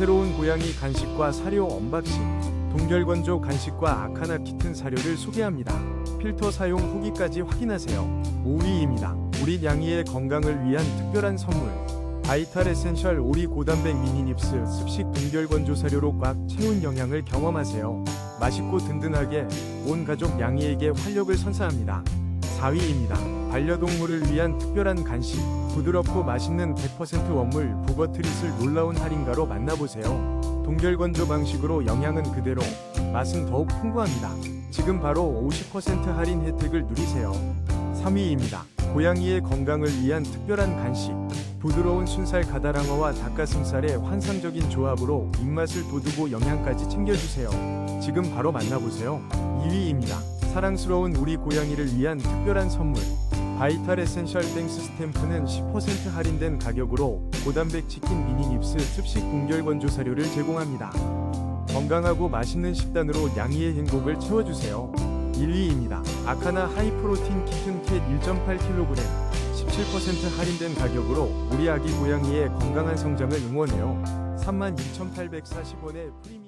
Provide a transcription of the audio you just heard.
새로운 고양이 간식과 사료 언박싱, 동결건조 간식과 아카나 키튼 사료를 소개합니다. 필터 사용 후기까지 확인하세요. 5위입니다. 우리 양이의 건강을 위한 특별한 선물. 바이탈 에센셜 오리 고단백 미니닙스 습식 동결건조 사료로 꽉 채운 영양을 경험하세요. 맛있고 든든하게 온 가족 양이에게 활력을 선사합니다. 4위입니다. 반려동물을 위한 특별한 간식. 부드럽고 맛있는 100% 원물 북어트릿을 놀라운 할인가로 만나보세요. 동결건조 방식으로 영양은 그대로, 맛은 더욱 풍부합니다. 지금 바로 50% 할인 혜택을 누리세요. 3위입니다. 고양이의 건강을 위한 특별한 간식. 부드러운 순살 가다랑어와 닭가슴살의 환상적인 조합으로 입맛을 돋우고 영양까지 챙겨주세요. 지금 바로 만나보세요. 2위입니다. 사랑스러운 우리 고양이를 위한 특별한 선물. 바이탈 에센셜 땡스 스탬프는 10% 할인된 가격으로 고단백 치킨 미니닙스 습식 동결 건조 사료를 제공합니다. 건강하고 맛있는 식단으로 양이의 행복을 채워주세요. 1위입니다. 아카나 하이프로틴 키튼 캣 1.8kg 17% 할인된 가격으로 우리 아기 고양이의 건강한 성장을 응원해요. 32,840원의 프리미엄